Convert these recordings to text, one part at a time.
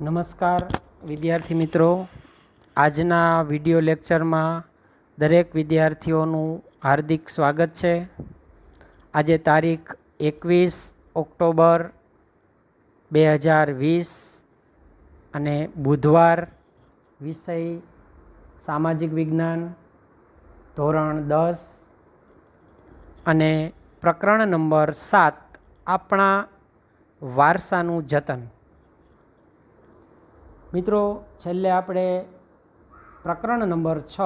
નમસ્કાર, વિદ્યાર્થી મિત્રો. આજના વિડિયો લેક્ચરમાં દરેક વિદ્યાર્થીઓનું હાર્દિક સ્વાગત છે. આજે તારીખ એકવીસ ઓક્ટોબર બે હજાર વીસ અને બુધવાર વિષય સામાજિક વિજ્ઞાન ધોરણ દસ અને પ્રકરણ નંબર સાત, આપણા વારસાનું જતન. મિત્રો, છેલ્લે આપણે પ્રકરણ નંબર છ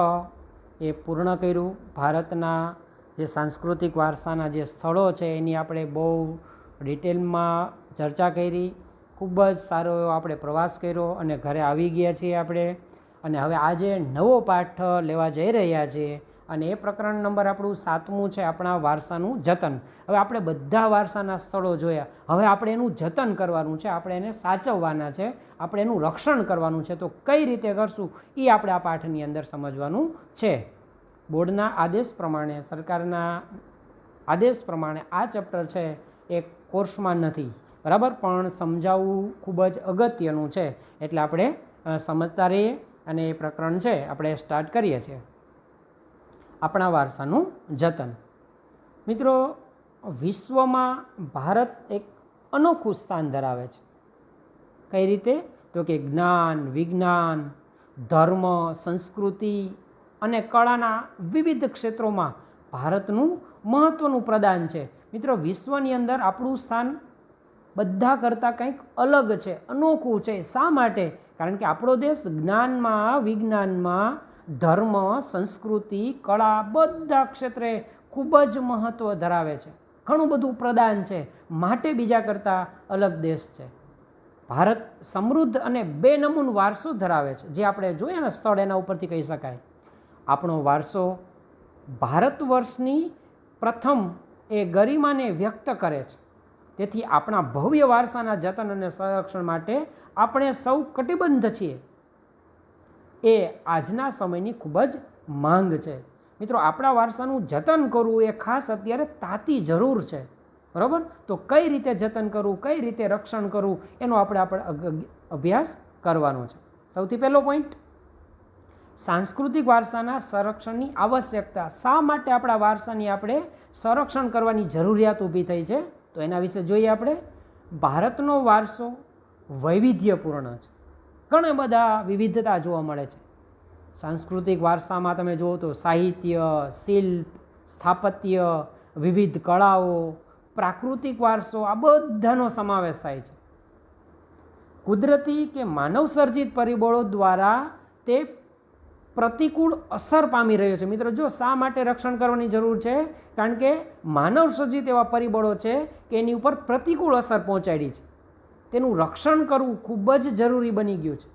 એ પૂર્ણ કર્યું. ભારતના જે સાંસ્કૃતિક વારસાના જે સ્થળો છે, એની આપણે બહુ ડિટેલમાં ચર્ચા કરી. ખૂબ જ સારો એવો આપણે પ્રવાસ કર્યો અને ઘરે આવી ગયા છીએ આપણે. અને હવે આજે નવો પાઠ લેવા જઈ રહ્યા છીએ. અને એ પ્રકરણ નંબર આપણું સાતમું છે આપણા વારસાનું જતન. હવે આપણે બધા વારસાના સ્થળો જોયા. હવે આપણે એનું જતન કરવાનું છે, આપણે એને સાચવવાના છે, આપણે એનું રક્ષણ કરવાનું છે. તો કઈ રીતે કરશું? એ આપણે આ પાઠની અંદર સમજવાનું છે. બોર્ડના આદેશ પ્રમાણે, સરકારના આદેશ પ્રમાણે આ ચેપ્ટર છે, એ કોર્સમાં નથી. બરાબર? પણ સમજાવવું ખૂબ જ અગત્યનું છે. એટલે આપણે સમજતા રહીએ અને એ પ્રકરણ છે, આપણે સ્ટાર્ટ કરીએ છીએ. આપણા વારસાનું જતન. મિત્રો, વિશ્વમાં ભારત એક અનોખું સ્થાન ધરાવે છે. કઈ રીતે? તો કે જ્ઞાન, વિજ્ઞાન, ધર્મ, સંસ્કૃતિ અને કળાના વિવિધ ક્ષેત્રોમાં ભારતનું મહત્ત્વનું પ્રદાન છે. મિત્રો, વિશ્વની અંદર આપણું સ્થાન બધા કરતાં કંઈક અલગ છે, અનોખું છે. શા માટે? કારણ કે આપણો દેશ જ્ઞાનમાં, વિજ્ઞાનમાં ધર્મ, સંસ્કૃતિ, કળા બધા ક્ષેત્રે ખૂબ જ મહત્ત્વ ધરાવે છે. ઘણું બધું પ્રદાન છે. માટે બીજા કરતાં અલગ દેશ છે. ભારત સમૃદ્ધ અને બેનમૂન વારસો ધરાવે છે. જે આપણે જોઈએ ને સ્થળ એના ઉપરથી કહી શકાય. આપણો વારસો ભારત વર્ષની પ્રથમ એ ગરિમાને વ્યક્ત કરે છે. તેથી આપણા ભવ્ય વારસાના જતન અને સંરક્ષણ માટે આપણે સૌ કટિબદ્ધ છીએ. એ આજના સમયની ખૂબ જ માંગ છે. મિત્રો, આપણા વારસાનું જતન કરવું એ ખાસ અત્યારે તાતી જરૂર છે. બરાબર? તો કઈ રીતે જતન કરવું, કઈ રીતે રક્ષણ કરવું, એનો આપણે આપણે અભ્યાસ કરવાનો છે. સૌથી પહેલો પોઈન્ટ સાંસ્કૃતિક વારસાના સંરક્ષણની આવશ્યકતા. શા માટે આપણા વારસાની આપણે સંરક્ષણ કરવાની જરૂરિયાત ઊભી થઈ છે? તો એના વિશે જોઈએ આપણે. ભારતનો વારસો વૈવિધ્યપૂર્ણ છે. ઘણા બધા વિવિધતા જોવા મળે છે. સાંસ્કૃતિક વારસામાં તમે જુઓ તો સાહિત્ય, શિલ્પ, સ્થાપત્ય, વિવિધ કળાઓ, પ્રાકૃતિક વારસો, આ બધાનો સમાવેશ થાય છે. કુદરતી કે માનવ સર્જિત પરિબળો દ્વારા તે પ્રતિકૂળ અસર પામી રહ્યો છે. મિત્રો, જો શા માટે રક્ષણ કરવાની જરૂર છે? કારણ કે માનવ સર્જિત એવા પરિબળો છે કે એની ઉપર પ્રતિકૂળ અસર પહોંચાડી છે. તેનું રક્ષણ કરવું ખૂબ જ જરૂરી બની ગયું છે.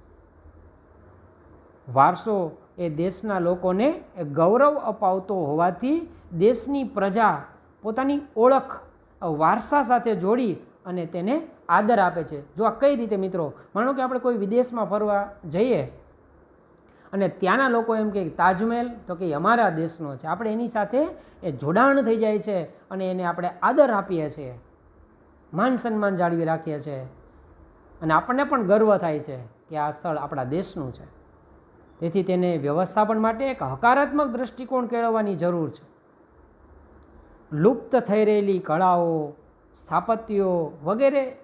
વારસો એ દેશના લોકોને ગૌરવ અપાવતો હોવાથી દેશની પ્રજા પોતાની ઓળખ વારસા સાથે જોડી અને તેને આદર આપે છે. જો આ કઈ રીતે મિત્રો? માનો કે આપણે કોઈ વિદેશમાં ફરવા જઈએ અને ત્યાંના લોકો એમ કે તાજમહેલ, તો કે અમારા દેશનો છે. આપણે એની સાથે એ જોડાણ થઈ જાય છે અને એને આપણે આદર આપીએ છીએ. માન સન્માન જાળવી રાખીએ છીએ. અને આપણને પણ ગર્વ થાય છે કે આ સ્થળ આપણા દેશનું છે. તેથી તેને વ્યવસ્થાપન માટે એક હકારાત્મક દૃષ્ટિકોણ કેળવવાની જરૂર છે. લુપ્ત થઈ રહેલી કળાઓ, સ્થાપત્યો વગેરે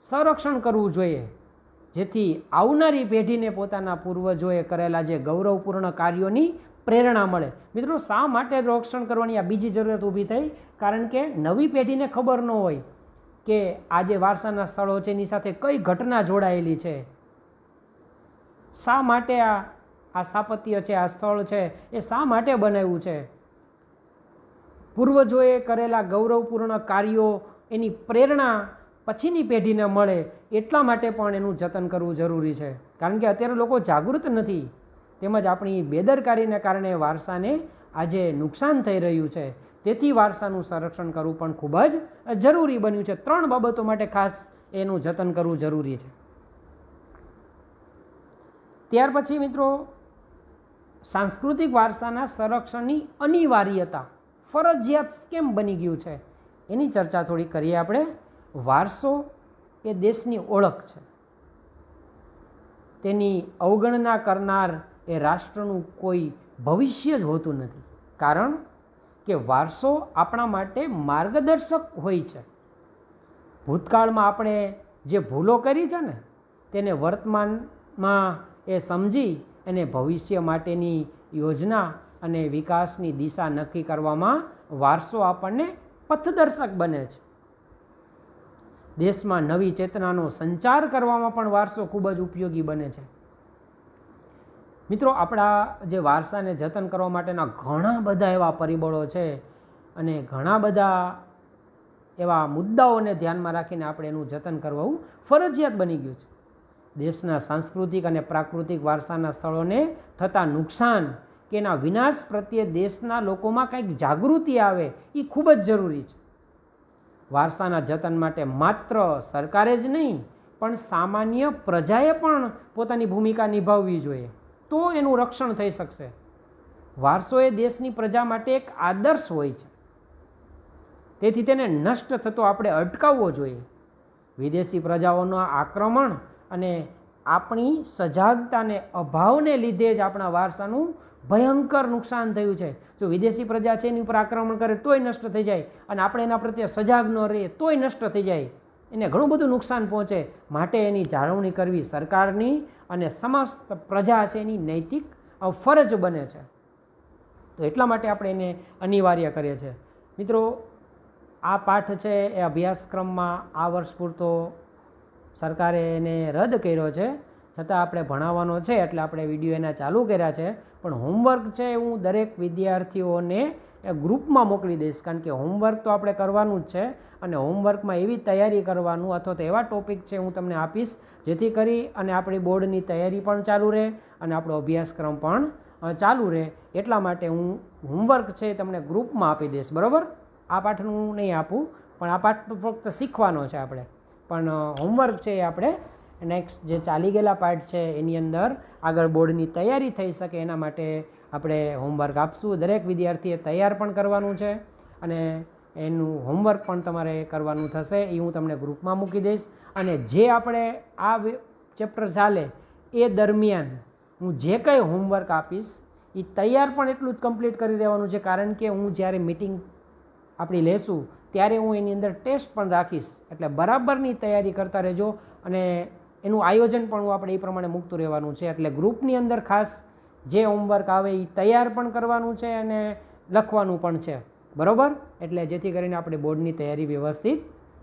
સંરક્ષણ કરવું જોઈએ. જેથી આવનારી પેઢીને પોતાના પૂર્વજોએ કરેલા જે ગૌરવપૂર્ણ કાર્યોની પ્રેરણા મળે. મિત્રો, શા માટે રક્ષણ કરવાની આ બીજી જરૂરિયાત ઊભી થઈ? કારણ કે નવી પેઢીને ખબર ન હોય. કે આ જે વારસાના સ્થળો છે, એની સાથે કઈ ઘટના જોડાયેલી છે? શા માટે આ આ સ્થાપત્ય છે, આ સ્થળ છે, એ શા માટે બનાવ્યું છે? પૂર્વજોએ કરેલા ગૌરવપૂર્ણ કાર્યો એની પ્રેરણા પછીની પેઢીને મળે એટલા માટે પણ એનું જતન કરવું જરૂરી છે. કારણ કે અત્યારે લોકો જાગૃત નથી. તેમજ આપણી બેદરકારીને કારણે વારસાને આજે નુકસાન થઈ રહ્યું છે. તેથી વારસાનું સંરક્ષણ કરવું પણ ખૂબ જ જરૂરી બન્યું છે. ત્રણ બાબતો માટે ખાસ એનું જતન કરવું જરૂરી છે. ત્યાર પછી મિત્રો, સાંસ્કૃતિક વારસાના સંરક્ષણની અનિવાર્યતા, ફરજિયાત કેમ બની ગયું છે? એની ચર્ચા થોડી કરીએ આપણે. વારસો એ દેશની ઓળખ છે. તેની અવગણના કરનાર એ રાષ્ટ્રનું કોઈ ભવિષ્ય જ હોતું નથી. કારણ કે વારસો આપણા માટે માર્ગદર્શક હોય છે. ભૂતકાળમાં આપણે જે ભૂલો કરી છે ને, તેને વર્તમાનમાં એ સમજી અને ભવિષ્ય માટેની યોજના અને વિકાસની દિશા નક્કી કરવામાં વારસો આપણને પથદર્શક બને છે. દેશમાં નવી ચેતનાનો સંચાર કરવામાં પણ વારસો ખૂબ જ ઉપયોગી બને છે. મિત્રો, આપણા જે વારસાને જતન કરવા માટેના ઘણા બધા એવા પરિબળો છે અને ઘણા બધા એવા મુદ્દાઓને ધ્યાનમાં રાખીને આપણે એનું જતન કરવું ફરજિયાત બની ગયું છે. દેશના સાંસ્કૃતિક અને પ્રાકૃતિક વારસાના સ્થળોને થતા નુકસાન કે એના વિનાશ પ્રત્યે દેશના લોકોમાં કંઈક જાગૃતિ આવે એ ખૂબ જ જરૂરી છે. વારસાના જતન માટે માત્ર સરકારે જ નહીં, પણ સામાન્ય પ્રજાએ પણ પોતાની ભૂમિકા નિભાવવી જોઈએ. તો એનું રક્ષણ થઈ શકશે. વારસો એ દેશની પ્રજા માટે એક આદર્શ હોય છે. તેથી તેને નષ્ટ થતો આપણે અટકાવવો જોઈએ. વિદેશી પ્રજાઓના આક્રમણ અને આપણી સજાગતાને અભાવને લીધે જ આપણા વારસાનું ભયંકર નુકસાન થયું છે. જો વિદેશી પ્રજા છે એની ઉપર આક્રમણ કરે તોય નષ્ટ થઈ જાય અને આપણે એના પ્રત્યે સજાગ ન રહીએ તોય નષ્ટ થઈ જાય. એને ઘણું બધું નુકસાન પહોંચે. માટે એની જાળવણી કરવી સરકારની અને સમસ્ત પ્રજા છે એની નૈતિક ફરજ બને છે. તો એટલા માટે આપણે એને અનિવાર્ય કરીએ છીએ. મિત્રો, આ પાઠ છે એ અભ્યાસક્રમમાં આ વર્ષ પૂરતો સરકારે એને રદ કર્યો છે. છતાં આપણે ભણાવવાનો છે એટલે આપણે વીડિયો એના ચાલુ કર્યા છે. પણ હોમવર્ક છે હું દરેક વિદ્યાર્થીઓને એ ગ્રુપમાં મોકલી દઈશ, કારણ કે હોમવર્ક તો આપણે કરવાનું જ છે અને હોમવર્કમાં એવી તૈયારી કરવાનું અથવા તો એવા ટોપિક છે હું તમને આપીશ, જેથી કરી અને આપણી બોર્ડની તૈયારી પણ ચાલુ રહે અને આપણો અભ્યાસક્રમ પણ ચાલુ રહે. એટલા માટે હું હોમવર્ક છે તમને ગ્રુપમાં આપી દઈશ, બરાબર? આ પાઠનું હું નહીં આપું, પણ આ પાઠ ફક્ત શીખવાનો છે આપણે. પણ હોમવર્ક છે એ આપણે નેક્સ્ટ જે ચાલી ગયેલા પાઠ છે એની અંદર આગળ બોર્ડની તૈયારી થઈ શકે એના માટે આપણે હોમવર્ક આપશું. દરેક વિદ્યાર્થીએ તૈયાર પણ કરવાનું છે અને એનું હોમવર્ક પણ તમારે કરવાનું થશે. એ હું તમને ગ્રુપમાં મૂકી દઈશ. અને જે આપણે આ ચેપ્ટર ચાલે, એ દરમિયાન હું જે કંઈ હોમવર્ક આપીશ એ તૈયાર પણ એટલું જ કમ્પ્લીટ કરી દેવાનું છે. કારણ કે હું જ્યારે મિટિંગ આપણી લેશું, ત્યારે હું એની અંદર ટેસ્ટ પણ રાખીશ. એટલે બરાબરની તૈયારી કરતા રહેજો અને એનું આયોજન પણ હું આપણે એ પ્રમાણે મૂકતું રહેવાનું છે. એટલે ગ્રુપની અંદર ખાસ જે હોમવર્ક આવે એ તૈયાર પણ કરવાનું છે અને લખવાનું પણ છે. બરાબર? એટલે જેથી કરીને આપણે બોર્ડની તૈયારી વ્યવસ્થિત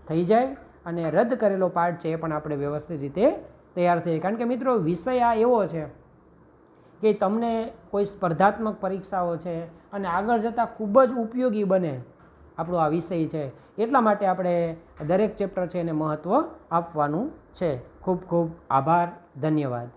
થઈ જાય અને રદ કરેલો પાર્ટ છે એ પણ આપણે વ્યવસ્થિત રીતે તૈયાર થઈ કારણ કે મિત્રો, વિષય આ એવો છે કે તમને કોઈ સ્પર્ધાત્મક પરીક્ષાઓ છે અને આગળ જતાં ખૂબ જ ઉપયોગી બને આપણો આ વિષય છે. એટલા માટે આપણે દરેક ચેપ્ટર છે એને મહત્ત્વ આપવાનું છે. ખૂબ ખૂબ આભાર, ધન્યવાદ.